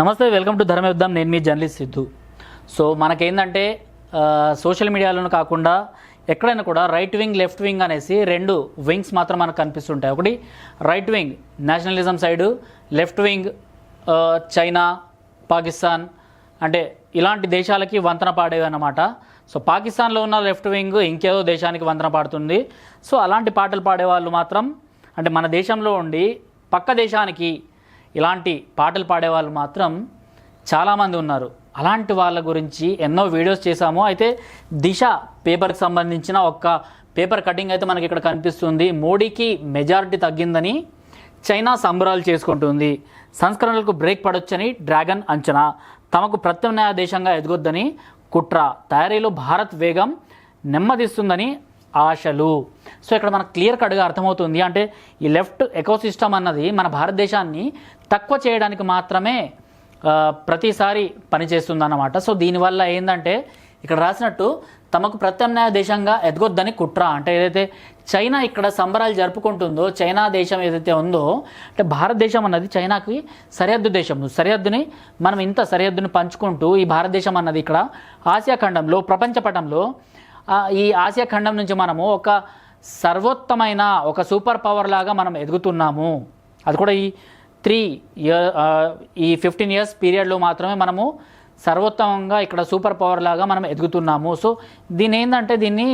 నమస్తే welcome to ధర్మ యుద్ధం. నేను మీ జర్నలిస్ట్ సిద్ధు. సో మనకేందంటే సోషల్ మీడియాలోనూ కాకుండా ఎక్కడైనా కూడా రైట్ వింగ్ లెఫ్ట్ వింగ్ అనేసి రెండు వింగ్స్ మాత్రం మనకు కనిపిస్తుంటాయి. ఒకటి right wing nationalism side left wing China Pakistan అంటే ఇలాంటి దేశాలకి వంతన పాడేవి అన్నమాట. సో పాకిస్తాన్లో ఉన్న లెఫ్ట్ వింగ్ ఇంకేదో దేశానికి వంతన పాడుతుంది. సో అలాంటి పాటలు పాడేవాళ్ళు మాత్రం అంటే మన దేశంలో ఉండి పక్క దేశానికి ఇలాంటి పాటలు పాడేవాళ్ళు మాత్రం చాలామంది ఉన్నారు. అలాంటి వాళ్ళ గురించి ఎన్నో వీడియోస్ చేశాము. అయితే దిశ పేపర్కి సంబంధించిన ఒక్క పేపర్ కటింగ్ అయితే మనకి ఇక్కడ కనిపిస్తుంది. మోడీకి మెజారిటీ తగ్గిందని చైనా సంబరాలు చేసుకుంటుంది. సంస్కరణలకు బ్రేక్ పడొచ్చని డ్రాగన్ అంచనా. తమకు ప్రత్యామ్నాయ దేశంగా ఎదగొద్దని కుట్ర. తయారీలో భారత్ వేగం నెమ్మదిస్తుందని ఆశలు. సో ఇక్కడ మనకు క్లియర్ కట్గా అర్థమవుతుంది. అంటే ఈ లెఫ్ట్ ఎకోసిస్టమ్ అన్నది మన భారతదేశాన్ని తక్కువ చేయడానికి మాత్రమే ప్రతిసారి పనిచేస్తుందన్నమాట. సో దీనివల్ల ఏంటంటే ఇక్కడ రాసినట్టు తమకు ప్రత్యామ్నాయ దేశంగా ఎదగొద్దని కుట్ర. అంటే ఏదైతే చైనా ఇక్కడ సంబరాలు జరుపుకుంటుందో చైనా దేశం ఏదైతే ఉందో అంటే భారతదేశం అన్నది చైనాకి సరిహద్దు దేశం. సరిహద్దుని మనం ఇంత సరిహద్దుని పంచుకుంటూ ఈ భారతదేశం అన్నది ఇక్కడ ఆసియా ఖండంలో ప్రపంచ పటంలో ఈ ఆసియా ఖండం నుంచి మనము ఒక సర్వోత్తమైన ఒక సూపర్ పవర్ లాగా మనం ఎదుగుతున్నాము. అది కూడా ఈ త్రీ ఇయర్ ఈ ఫిఫ్టీన్ ఇయర్స్ పీరియడ్లో మాత్రమే మనము సర్వోత్తమంగా ఇక్కడ సూపర్ పవర్ లాగా మనం ఎదుగుతున్నాము. సో దీని ఏంటంటే దీన్ని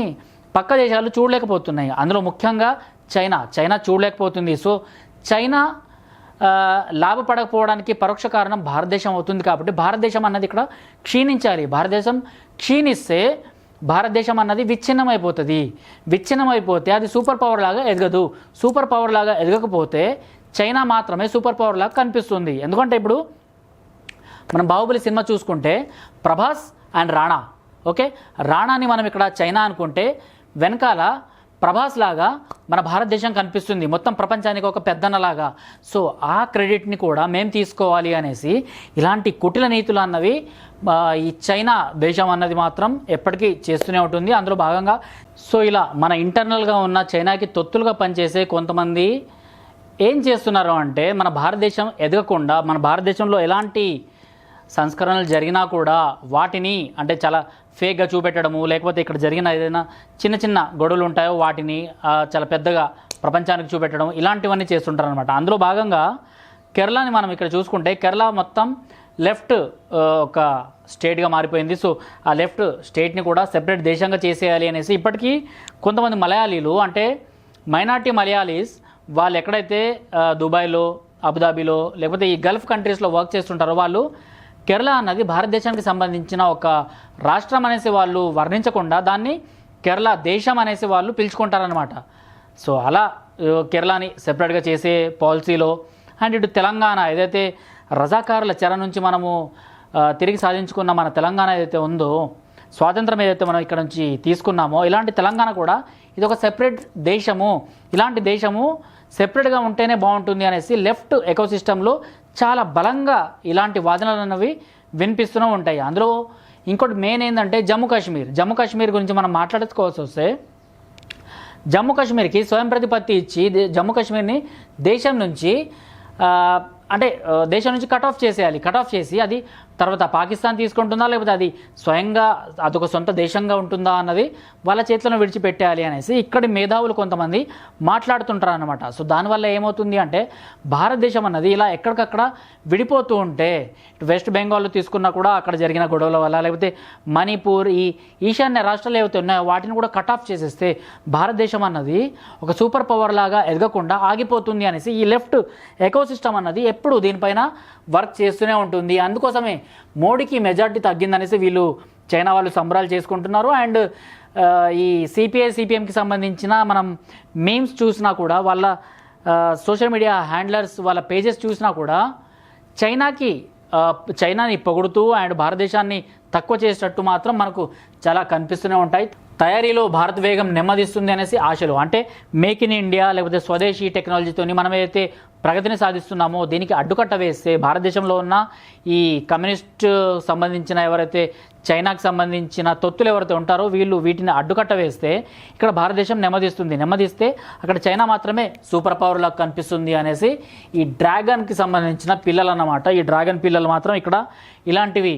పక్క దేశాలు చూడలేకపోతున్నాయి. అందులో ముఖ్యంగా చైనా. చైనా చూడలేకపోతుంది. సో చైనా లాభపడకపోవడానికి పరోక్ష కారణం భారతదేశం అవుతుంది కాబట్టి భారతదేశం అన్నది ఇక్కడ క్షీణించాలి. భారతదేశం క్షీణిస్తే భారతదేశం అన్నది విచ్ఛిన్నమైపోతుంది. విచ్ఛిన్నమైపోతే అది సూపర్ పవర్ లాగా ఎదగదు. సూపర్ పవర్ లాగా ఎదగకపోతే చైనా మాత్రమే సూపర్ పవర్ లాగా కనిపిస్తుంది. ఎందుకంటే ఇప్పుడు మనం బాహుబలి సినిమా చూసుకుంటే ప్రభాస్ అండ్ రాణా. ఓకే? రాణాని మనం ఇక్కడ చైనా అనుకుంటే వెనకాల ప్రభాస్ లాగా మన భారతదేశం కనిపిస్తుంది. మొత్తం ప్రపంచానికి ఒక పెద్దన్నలాగా. సో ఆ క్రెడిట్ని కూడా మేము తీసుకోవాలి అనేసి ఇలాంటి కుటిల నీతులు అన్నవి ఈ చైనా దేశం అన్నది మాత్రం ఎప్పటికీ చేస్తూనే ఉంటుంది. అందులో భాగంగా సో ఇలా మన ఇంటర్నల్గా ఉన్న చైనాకి తొత్తులుగా పనిచేసే కొంతమంది ఏం చేస్తున్నారు అంటే మన భారతదేశం ఎదగకుండా మన భారతదేశంలో ఎలాంటి సంస్కరణలు జరిగినా కూడా వాటిని అంటే చాలా ఫేక్గా చూపెట్టడము లేకపోతే ఇక్కడ జరిగిన ఏదైనా చిన్న చిన్న గొడవలు ఉంటాయో వాటిని చాలా పెద్దగా ప్రపంచానికి చూపెట్టడం ఇలాంటివన్నీ చేస్తుంటారు అనమాట అందులో భాగంగా కేరళని మనం ఇక్కడ చూసుకుంటే కేరళ మొత్తం లెఫ్ట్ ఒక స్టేట్గా మారిపోయింది. సో ఆ లెఫ్ట్ స్టేట్ని కూడా సెపరేట్ దేశంగా చేసేయాలి అనేసి ఇప్పటికీ కొంతమంది మలయాళీలు అంటే మైనార్టీ మలయాళీస్ వాళ్ళు ఎక్కడైతే దుబాయ్లో అబుదాబీలో లేకపోతే ఈ గల్ఫ్ కంట్రీస్లో వర్క్ చేస్తుంటారో వాళ్ళు కేరళ అన్నది భారతదేశానికి సంబంధించిన ఒక రాష్ట్రం అనేసి వాళ్ళు వర్ణించకుండా దాన్ని కేరళ దేశం అనేసి వాళ్ళు పిలుచుకుంటారనమాట సో అలా కేరళని సెపరేట్గా చేసే పాలసీలో అండ్ ఇటు తెలంగాణ ఏదైతే రజాకారుల చెర నుంచి మనము తిరిగి సాధించుకున్న మన తెలంగాణ ఏదైతే ఉందో స్వాతంత్రం ఏదైతే మనం ఇక్కడ నుంచి తీసుకున్నామో ఇలాంటి తెలంగాణ కూడా ఇది ఒక సెపరేట్ దేశము. ఇలాంటి దేశము సెపరేట్గా ఉంటేనే బాగుంటుంది అనేసి లెఫ్ట్ ఎకోసిస్టంలో చాలా బలంగా ఇలాంటి వాదనలు అన్నవి వినిపిస్తూనే ఉంటాయి. అందులో ఇంకోటి మెయిన్ ఏంటంటే జమ్మూ కాశ్మీర్. జమ్మూ కాశ్మీర్ గురించి మనం మాట్లాడుకోవాల్సి వస్తే జమ్మూ కాశ్మీర్కి స్వయం ప్రతిపత్తి ఇచ్చి దే- జమ్మూ కాశ్మీర్ని దేశం నుంచి అంటే దేశం నుంచి కట్ ఆఫ్ చేసేయాలి. కట్ ఆఫ్ చేసి అది తర్వాత పాకిస్తాన్ తీసుకుంటుందా లేకపోతే అది స్వయంగా అదొక సొంత దేశంగా ఉంటుందా అన్నది వాళ్ళ చేతిలో విడిచిపెట్టాలి అనేసి ఇక్కడి మేధావులు కొంతమంది మాట్లాడుతుంటారు అనమాట సో దానివల్ల ఏమవుతుంది అంటే భారతదేశం అన్నది ఇలా ఎక్కడికక్కడ విడిపోతూ ఉంటే ఇటు వెస్ట్ బెంగాల్లో తీసుకున్నా కూడా అక్కడ జరిగిన గొడవల వల్ల లేకపోతే మణిపూర్ ఈ ఈశాన్య రాష్ట్రాలు ఏవైతే ఉన్నాయో వాటిని కూడా కట్ ఆఫ్ చేసేస్తే భారతదేశం అన్నది ఒక సూపర్ పవర్ లాగా ఎదగకుండా ఆగిపోతుంది అనేసి ఈ లెఫ్ట్ ఎకోసిస్టమ్ అన్నది ఎప్పుడు దీనిపైన వర్క్ చేస్తూనే ఉంటుంది. అందుకోసమే మోడీకి మెజార్టీ తగ్గిందనేసి వీళ్ళు చైనా వాళ్ళు సంబరాలు చేసుకుంటున్నారు. అండ్ ఈ సిపిఐ సిపిఎంకి సంబంధించిన మనం మీమ్స్ చూసినా కూడా వాళ్ళ సోషల్ మీడియా హ్యాండ్లర్స్ వాళ్ళ పేజెస్ చూసినా కూడా చైనాకి చైనాని పొగుడుతూ అండ్ భారతదేశాన్ని తక్కువ చేసేటట్టు మాత్రం మనకు చాలా కనిపిస్తూనే ఉంటాయి. తయారీలో భారత్ వేగం నెమ్మదిస్తుంది అనేసి ఆశలు. అంటే మేక్ ఇన్ ఇండియా లేకపోతే స్వదేశీ టెక్నాలజీతోని మనం ఏదైతే ప్రగతిని సాధిస్తున్నామో దీనికి అడ్డుకట్ట వేస్తే భారతదేశంలో ఉన్న ఈ కమ్యూనిస్ట్ సంబంధించిన ఎవరైతే చైనాకు సంబంధించిన తొత్తులు ఎవరైతే ఉంటారో వీళ్ళు వీటిని అడ్డుకట్ట వేస్తే ఇక్కడ భారతదేశం నెమ్మదిస్తుంది. నెమ్మదిస్తే అక్కడ చైనా మాత్రమే సూపర్ పవర్ లాగా కనిపిస్తుంది అనేసి ఈ డ్రాగన్కి సంబంధించిన పిల్లలు అన్నమాట ఈ డ్రాగన్ పిల్లలు మాత్రం ఇక్కడ ఇలాంటివి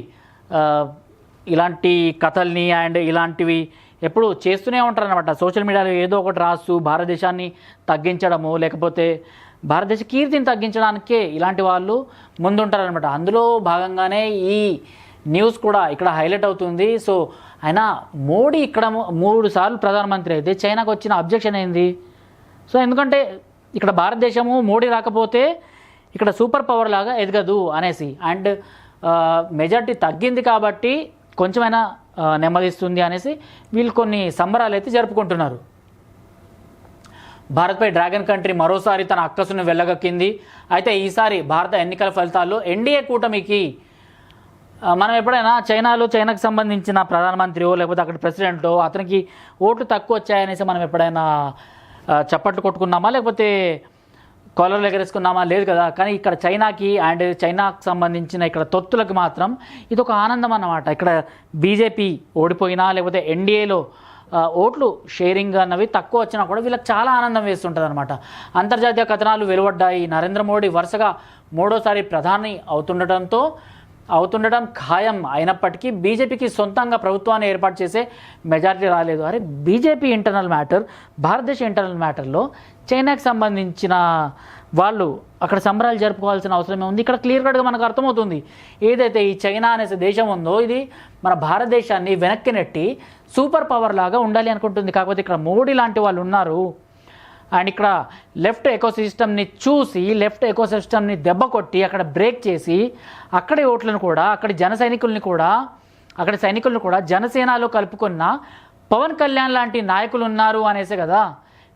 ఇలాంటి కథల్ని అండ్ ఇలాంటివి ఎప్పుడు చేస్తూనే ఉంటారు అనమాట సోషల్ మీడియాలో ఏదో ఒకటి రాస్తూ భారతదేశాన్ని తగ్గించడము లేకపోతే భారతదేశ కీర్తిని తగ్గించడానికే ఇలాంటి వాళ్ళు ముందుంటారనమాట అందులో భాగంగానే ఈ న్యూస్ కూడా ఇక్కడ హైలైట్ అవుతుంది. సో ఆయన మోడీ ఇక్కడ మూడు సార్లు ప్రధానమంత్రి అయితే చైనాకు వచ్చిన అబ్జెక్షన్ ఏంది? సో ఎందుకంటే ఇక్కడ భారతదేశము మోడీ రాకపోతే ఇక్కడ సూపర్ పవర్ లాగా ఎదగదు అనేసి. అండ్ మెజార్టీ తగ్గింది కాబట్టి కొంచెమైనా నెమ్మదిస్తుంది అనేసి వీళ్ళు కొన్ని సంబరాలు అయితే జరుపుకుంటున్నారు. భారత్పై డ్రాగన్ కంట్రీ మరోసారి తన అక్కసును వెళ్ళగక్కింది అయితే ఈసారి భారత ఎన్నికల ఫలితాల్లో ఎన్డీఏ కూటమికి మనం ఎప్పుడైనా చైనాలో చైనాకు సంబంధించిన ప్రధానమంత్రియో లేకపోతే అక్కడ ప్రెసిడెంటో అతనికి ఓట్లు తక్కువ వచ్చాయనేసి మనం ఎప్పుడైనా చప్పట్లు కొట్టుకున్నామా? లేకపోతే కాలర్లు ఎగరేసుకున్నామా లేదు కదా. కానీ ఇక్కడ చైనాకి అండ్ చైనాకు సంబంధించిన ఇక్కడ తొత్తులకు మాత్రం ఇది ఒక ఆనందం అన్నమాట. ఇక్కడ బీజేపీ ఓడిపోయినా లేకపోతే ఎన్డీఏలో ఓట్లు షేరింగ్ అన్నవి తక్కువ వచ్చినా కూడా వీళ్ళకి చాలా ఆనందం వేస్తుంటుంది అనమాట అంతర్జాతీయ కథనాలు వెలువడ్డాయి. నరేంద్ర మోడీ వరుసగా మూడోసారి ప్రధాని అవుతుండటంతో అవుతుండటం ఖాయం అయినప్పటికీ బీజేపీకి సొంతంగా ప్రభుత్వాన్ని ఏర్పాటు చేసే మెజారిటీ రాలేదు. అరే బీజేపీ ఇంటర్నల్ మ్యాటర్ భారతదేశ ఇంటర్నల్ మ్యాటర్లో చైనాకి సంబంధించిన వాళ్ళు అక్కడ సంబరాలు జరుపుకోవాల్సిన అవసరమే ఉంది ఇక్కడ క్లియర్ కట్గా మనకు అర్థమవుతుంది. ఏదైతే ఈ చైనా అనే దేశం ఉందో ఇది మన భారతదేశాన్ని వెనక్కి నెట్టి సూపర్ పవర్ లాగా ఉండాలి అనుకుంటుంది. కాకపోతే ఇక్కడ మోడీ లాంటి వాళ్ళు ఉన్నారు. అండ్ ఇక్కడ లెఫ్ట్ ఎకోసిస్టమ్ని చూసి లెఫ్ట్ ఎకోసిస్టమ్ని దెబ్బ కొట్టి అక్కడ బ్రేక్ చేసి అక్కడి ఓట్లను కూడా అక్కడి జన సైనికుల్ని కూడా అక్కడి సైనికులను కూడా జనసేనలో కలుపుకున్న పవన్ కళ్యాణ్ లాంటి నాయకులు ఉన్నారు అనేసే కదా.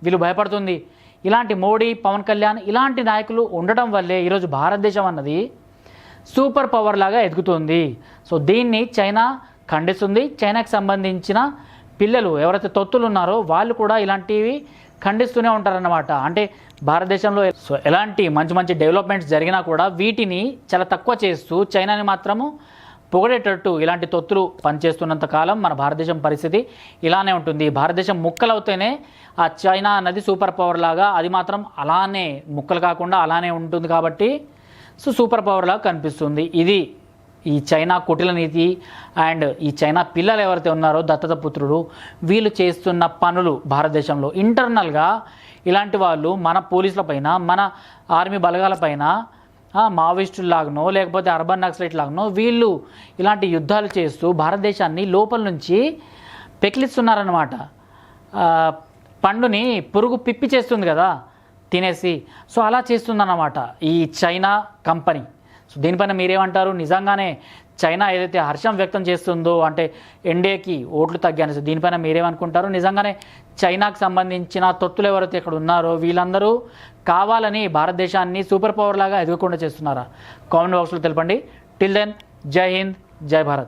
వీళ్ళు భయపడుతుంది. ఇలాంటి మోడీ పవన్ కళ్యాణ్ ఇలాంటి నాయకులు ఉండటం వల్లే ఈరోజు భారతదేశం అన్నది సూపర్ పవర్ లాగా ఎదుగుతుంది. సో దీన్ని చైనా ఖండిస్తుంది. చైనాకి సంబంధించిన పిల్లలు ఎవరైతే తొత్తులు ఉన్నారో వాళ్ళు కూడా ఇలాంటివి ఖండిస్తూనే ఉంటారన్నమాట. అంటే భారతదేశంలో ఎలాంటి మంచి మంచి డెవలప్మెంట్స్ జరిగినా కూడా వీటిని చాలా తక్కువ చేస్తూ చైనాని మాత్రము పొగడేటట్టు ఇలాంటి తొత్తులు పనిచేస్తున్నంత కాలం మన భారతదేశం పరిస్థితి ఇలానే ఉంటుంది. భారతదేశం ముక్కలవుతేనే ఆ చైనా అన్నది సూపర్ పవర్ లాగా అది మాత్రం అలానే ముక్కలు కాకుండా అలానే ఉంటుంది కాబట్టి సో సూపర్ పవర్ లాగా కనిపిస్తుంది. ఇది ఈ చైనా కుటిల నీతి అండ్ ఈ చైనా పిల్లలు ఎవరైతే ఉన్నారో దత్తత పుత్రుడు వీళ్ళు చేస్తున్న పనులు భారతదేశంలో. ఇంటర్నల్గా ఇలాంటి వాళ్ళు మన పోలీసుల పైన మన ఆర్మీ బలగాల పైన మావోయిస్టుల్లాగనో లేకపోతే అర్బన్ నక్సలైట్ లాగనో వీళ్ళు ఇలాంటి యుద్ధాలు చేస్తూ భారతదేశాన్ని లోపల నుంచి పెకిలిస్తున్నారన్నమాట. పండుని పురుగు పిప్పి చేస్తుంది కదా తినేసి. సో అలా చేస్తుందన్నమాట ఈ చైనా కంపెనీ. సో దీనిపైన మీరేమంటారు? నిజంగానే చైనా ఏదైతే హర్షం వ్యక్తం చేస్తుందో అంటే ఎన్డీఏకి ఓట్లు తగ్గాను దీనిపైన మీరేమనుకుంటారు? నిజంగానే చైనాకు సంబంధించిన తొత్తులు ఎవరైతే ఇక్కడ ఉన్నారో వీళ్ళందరూ కావాలని భారతదేశాన్ని సూపర్ పవర్ లాగా ఎదగకుండా చేస్తున్నారా? కామెంట్ బాక్స్లో తెలపండి. టిల్ దెన్ జై హింద్ జై భారత్.